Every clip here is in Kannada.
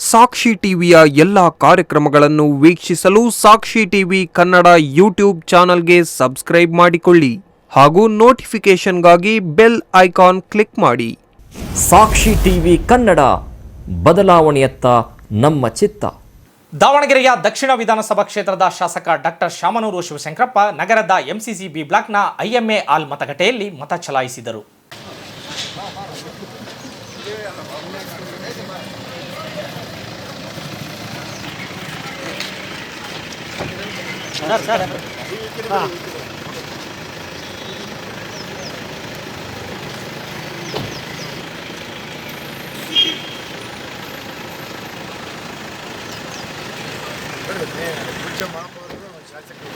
ಸಾಕ್ಷಿ ಟಿವಿಯ ಎಲ್ಲ ಕಾರ್ಯಕ್ರಮಗಳನ್ನು ವೀಕ್ಷಿಸಲು ಸಾಕ್ಷಿ ಟಿವಿ ಕನ್ನಡ ಯೂಟ್ಯೂಬ್ ಚಾನಲ್ಗೆ ಸಬ್ಸ್ಕ್ರೈಬ್ ಮಾಡಿಕೊಳ್ಳಿ ಹಾಗೂ ನೋಟಿಫಿಕೇಷನ್ಗಾಗಿ ಬೆಲ್ ಐಕಾನ್ ಕ್ಲಿಕ್ ಮಾಡಿ. ಸಾಕ್ಷಿ ಟಿವಿ ಕನ್ನಡ ಬದಲಾವಣೆಯತ್ತ ನಮ್ಮ ಚಿತ್ತ. ದಾವಣಗೆರೆಯ ದಕ್ಷಿಣ ವಿಧಾನಸಭಾ ಕ್ಷೇತ್ರದ ಶಾಸಕ ಡಾಕ್ಟರ್ ಶಾಮನೂರು ಶಿವಶಂಕರಪ್ಪ ನಗರದ ಎಂಸಿಸಿಬಿ ಬ್ಲಾಕ್ನ ಐಎಂಎ ಆಲ್ ಮತಗಟ್ಟೆಯಲ್ಲಿ ಮತ ಚಲಾಯಿಸಿದರು. ಸರ್ ಸರ್ ಹಾಂ ಮಹಾಪೌರರು ಶಾಸಕರು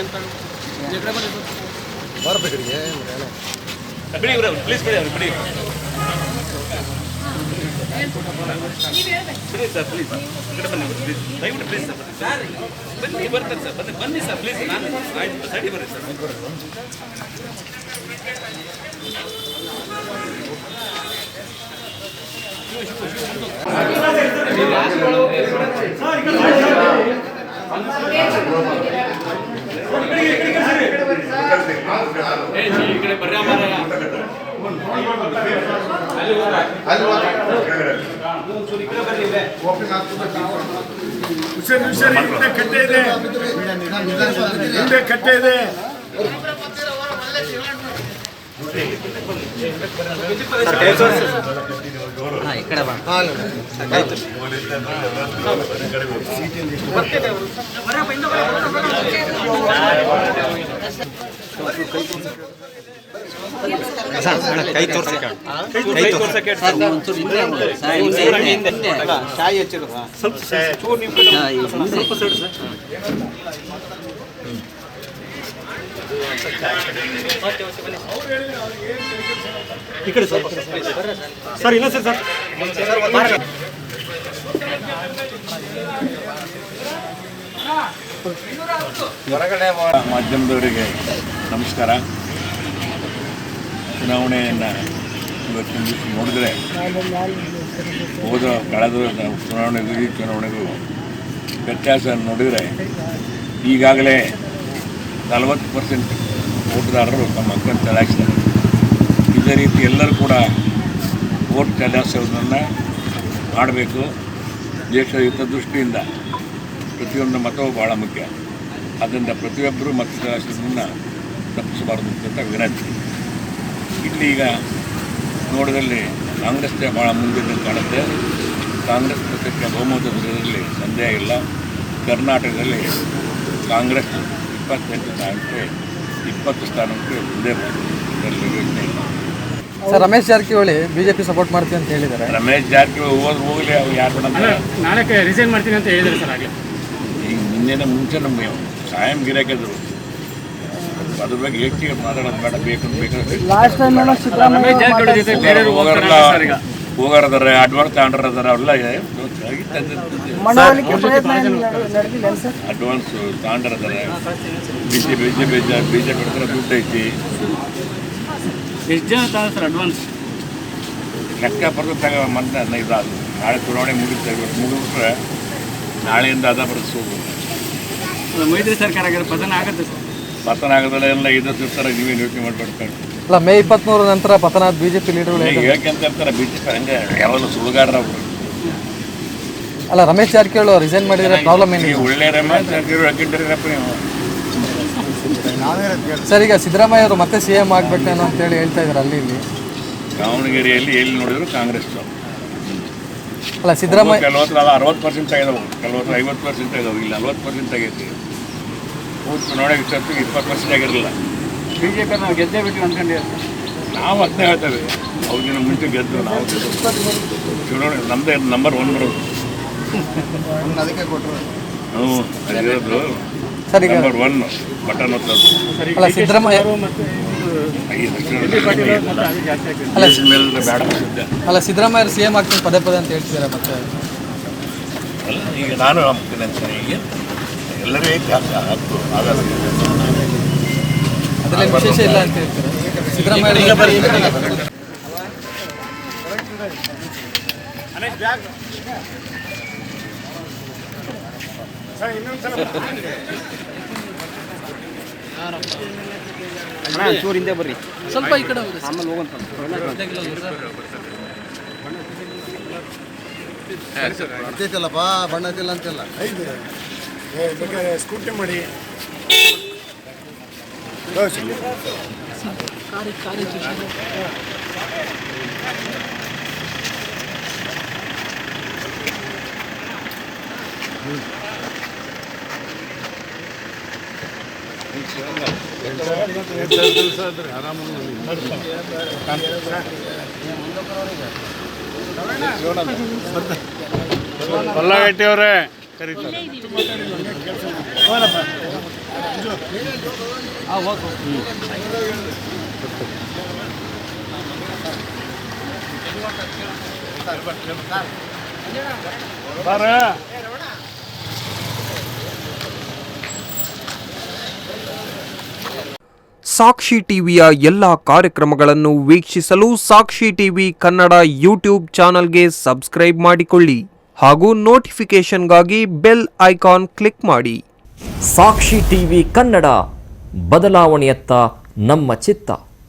ಅಂತ வரப்பு கிடைக்க இப்படி ப்ளீஸ் பண்ணி இப்படி ಪ್ಲೀಸ್ ಸರ್ ಪ್ಲೀಸ್ ಕಡೆ ಬನ್ನಿ ಪ್ಲೀಸ್ ದಯವಿಟ್ಟು ಪ್ಲೀಸ್ ಬನ್ನಿ ಸರ್ ಬನ್ನಿ ಬರ್ತಾರೆ ಸರ್ ಬನ್ನಿ ಬನ್ನಿ ಸರ್ ಪ್ಲೀಸ್ ನಾನು ಆಯ್ತು ಸಡಿ ಬರ್ರಿ ಸರ್ ಹುಷಾರ್ ಹುಷಾರ್ ಹಿಂದೆ ಕಟ್ಟೆ ಇದೆ ಹಿಂದೆ ಕಟ್ಟೆ ಇದೆ ಕೈ ತೋರ್ಸಿ ಕೈ ತೋರ್ಸಕ್ಕೆ ಸರ್ ಈ ಸರ್ ಸರ್ ಸರ್ ಸರ್. ಮಾಧ್ಯಮದವರಿಗೆ ನಮಸ್ಕಾರ. ಚುನಾವಣೆಯನ್ನು ಇವತ್ತಿನ ದಿವಸ ನೋಡಿದ್ರೆ ಹೋದ ಕಳೆದ ಚುನಾವಣೆಗೂ ಈ ಚುನಾವಣೆಗೂ ವ್ಯತ್ಯಾಸ ನೋಡಿದರೆ ಈಗಾಗಲೇ ನಲವತ್ತು ಪರ್ಸೆಂಟ್ ಓಟ್ದಾರರು ತಮ್ಮ ಹಕ್ಕನ್ನು ಚಲಾಯಿಸಿದ್ದಾರೆ ಇದೇ ರೀತಿ ಎಲ್ಲರೂ ಕೂಡ ಓಟ್ ಚಲಾಯಿಸೋದನ್ನು ಮಾಡಬೇಕು. ದೇಶದ ಹಿತದೃಷ್ಟಿಯಿಂದ ಪ್ರತಿಯೊಂದು ಮತವೂ ಭಾಳ ಮುಖ್ಯ. ಅದರಿಂದ ಪ್ರತಿಯೊಬ್ಬರೂ ಮತ ಚಲಾಯಿಸೋದನ್ನು ತಪ್ಪಿಸಬಾರದು ಅಂತ ವಿನಂತಿ. ಇಲ್ಲಿ ಈಗ ನೋಡಿದಲ್ಲಿ ಕಾಂಗ್ರೆಸ್ಗೆ ಭಾಳ ಮುಂದಿದ್ದು ಕಾಣುತ್ತೆ. ಕಾಂಗ್ರೆಸ್ ಪಕ್ಷಕ್ಕೆ ಬರೋದರಲ್ಲಿ ಸಂದೇಹ ಇಲ್ಲ. ಕರ್ನಾಟಕದಲ್ಲಿ ಕಾಂಗ್ರೆಸ್ ಇಪ್ಪತ್ತೆಂಟು ಸ್ಥಾನಕ್ಕೆ ಇಪ್ಪತ್ತು ಸ್ಥಾನಕ್ಕೆ ಮುಂದೆ ಯೋಚನೆ ಇಲ್ಲ. Sir Ramesh Jarkiholi BJP support ಮಾಡ್ತೀನಿ ಅಂತ ಹೇಳಿದ್ದಾರೆ. ರಮೇಶ್ ಜಾರಕಿಹೊಳಿ ಹೋದ್ರೆ ಹೋಗಲಿ ಅವ್ರು ಯಾರು ನಾಳೆ ರಿಸೈನ್ ಮಾಡ್ತೀನಿ ಅಂತ ಹೇಳಿದ್ದಾರೆ ಸರ್ ಆಗಲೇ. ಈಗ ನಿನ್ನೆನ ಮುಂಚೆ ನಮ್ಮ ಸಾಯಂ ಗಿರಾಕಿದ್ರು ಅದ್ರ ಬಗ್ಗೆ ಹೆಚ್ಚಿಗೆ ಮಾತಾಡೋದು ಬೇಡ ಬೇಕು ಹೋಗಾರದಾರೆ ಅಡ್ವಾನ್ಸ್ ತಗೊಂಡ್ರದಾರ ಅವೆಲ್ಲ ಅಡ್ವಾನ್ಸ್ ತಗೊಂಡ್ರದಾರೆ ಬೀಜ ಬೀಜ ಬೀಜ ಬೀಜ ಬಿಡ್ತಾರೆ ದುಡ್ಡು ಐತಿ. ಎಷ್ಟು ಜನ ಅಡ್ವಾನ್ಸ್ ಲೆಕ್ಕ ಬರೆದು ತಗ ಮತ್ತೆ ಇದು ನಾಳೆ ಚುನಾವಣೆ ಮುಗಿತಾರೆ ಮುಗಿದ್ರೆ ನಾಳೆಯಿಂದ ಅದ ಬರೆಸೋದು ಮೈತ್ರಿ ಸರ್ಕಾರ ಆಗಿರೋ ಪತನ ಆಗುತ್ತೆ ಸರ್. ಪತನ ಆಗದಲ್ಲ ಎಲ್ಲ ಇದು ಸಿಗ್ತಾರೆ ನೀವೇನು ಯೋಚನೆ ಮಾಡ್ಬೇಕು ಅಲ್ಲ ಮೇ ಇಪ್ಪತ್ತ್ಮೂರ ನಂತರ ಪತನ ಬಿಜೆಪಿ ಲೀಡರ್ಗಳು ಹೇಳ್ಕೊಂತ ಇರ್ತಾರೆ ಬಿ ಜೆ ಪಿ ಹಂಗೆ ಯಾವಾಗಲೂ ಸುಳ್ಳುಗಾರರ ಅವರು ಅಲ್ಲ ರಮೇಶ್ ಜಾರಕಿಹೊಳಿ ರಿಸೈನ್ ಮಾಡಿದ್ರೆ ಪ್ರಾಬ್ಲಮ್ ಏನಿಲ್ಲ ಒಳ್ಳೆ ರಮೇಶ್ ಹಾಕಿಟ್ಟಿರಪ್ಪ ನೀವು. ಸರ್ ಈಗ ಸಿದ್ದರಾಮಯ್ಯ ಅವರು ಮತ್ತೆ ಸಿ ಎಂ ಅಂತ ಅಂತೇಳಿ ಹೇಳ್ತಾ ಇದ್ದಾರೆ ಅಲ್ಲಿ ಇಲ್ಲಿ ದಾವಣಗೆರೆಯಲ್ಲಿ ಎಲ್ಲಿ ನೋಡಿದ್ರು ಕಾಂಗ್ರೆಸ್ ಅಲ್ಲ ಸಿದ್ದರಾಮಯ್ಯ ಅಲ್ಲ ಅರವತ್ತು ಪರ್ಸೆಂಟ್ ತೆಗೆದವು. ಕೆಲವತ್ತರ ಐವತ್ತು ಪರ್ಸೆಂಟ್ ತೆಗೆದವು. ಇಲ್ಲಿ ನಲ್ವತ್ತು ಪರ್ಸೆಂಟ್ ಆಗೈತಿ ಹೋದ ಚುನಾವಣೆ ಇಷ್ಟು ಇಪ್ಪತ್ತು ಪರ್ಸೆಂಟ್ ಆಗಿರಲಿಲ್ಲ ಬಿ ಜೆ ಪಿ ನಾವು ಗೆದ್ದೇ ಬಿಟ್ಟು ಹೇಳ್ತೀವಿ ನಾವು ಅದನ್ನೇ ಹೇಳ್ತೇವೆ ಅವ್ರಿಗಿನ ಮುಂಚೆ ಗೆದ್ದು ನಾವು. ಚುನಾವಣೆ ನಮ್ಮದೇ ನಂಬರ್ ಒನ್ ಬರೋದು ಹ್ಞೂ ಅದಿರೋದು ಸರ್ ನಂಬರ್ ಒನ್ ಬಟನ್ ಒತ್ತೋದು ಅಲ್ಲ ಸಿದ್ದರಾಮಯ್ಯ ಅಲ್ಲ ಅಲ್ಲ ಸಿದ್ದರಾಮಯ್ಯ ಸಿ ಎಂ ಆಗ್ತೀನಿ ಪದೇ ಪದೇ ಅಂತ ಹೇಳ್ತಿದ್ದಾರೆ ಮತ್ತೆ. ಅಲ್ಲ ಈಗ ನಾನು ನಂಬ್ತೀನಿ ಅಂತ ಈಗ ಎಲ್ಲರೂ ಹಕ್ಕು ಆಗಲ್ಲ. ಅದರಲ್ಲಿ ವಿಶೇಷ ಇಲ್ಲ ಅಂತ ಹೇಳ್ತಾರೆ? ಸಿದ್ದರಾಮಯ್ಯ ಸರ್ ಬರ್ರಿ. ಸ್ವಲ್ಪ ಈ ಕಡೆ ಹೋಗಿ ಗೊತ್ತೈತಲ್ಲಪ್ಪ ಬಣ್ಣ ಹತ್ತಿಲ್ಲ ಅಂತೆಲ್ಲ. ಬೇಕಾದ್ರೆ ಸ್ಕೂಟಿ ಮಾಡಿ ದೋಸೆ. ಪಲ್ಲಗಟ್ಟಿ ಅವರೇ ಕರೀತಾರೆ ಸಾಕ್ಷಿ ಟಿವಿಯ ಎಲ್ಲ ಕಾರ್ಯಕ್ರಮಗಳನ್ನು ವೀಕ್ಷಿಸಲು ಸಾಕ್ಷಿ ಟಿವಿ ಕನ್ನಡ ಯೂಟ್ಯೂಬ್ ಚಾನಲ್ಗೆ ಸಬ್ಸ್ಕ್ರೈಬ್ ಮಾಡಿಕೊಳ್ಳಿ ಹಾಗೂ ನೋಟಿಫಿಕೇಷನ್ಗಾಗಿ ಬೆಲ್ ಐಕಾನ್ ಕ್ಲಿಕ್ ಮಾಡಿ. ಸಾಕ್ಷಿ ಟಿವಿ ಕನ್ನಡ ಬದಲಾವಣೆಯತ್ತ ನಮ್ಮ ಚಿತ್ತ.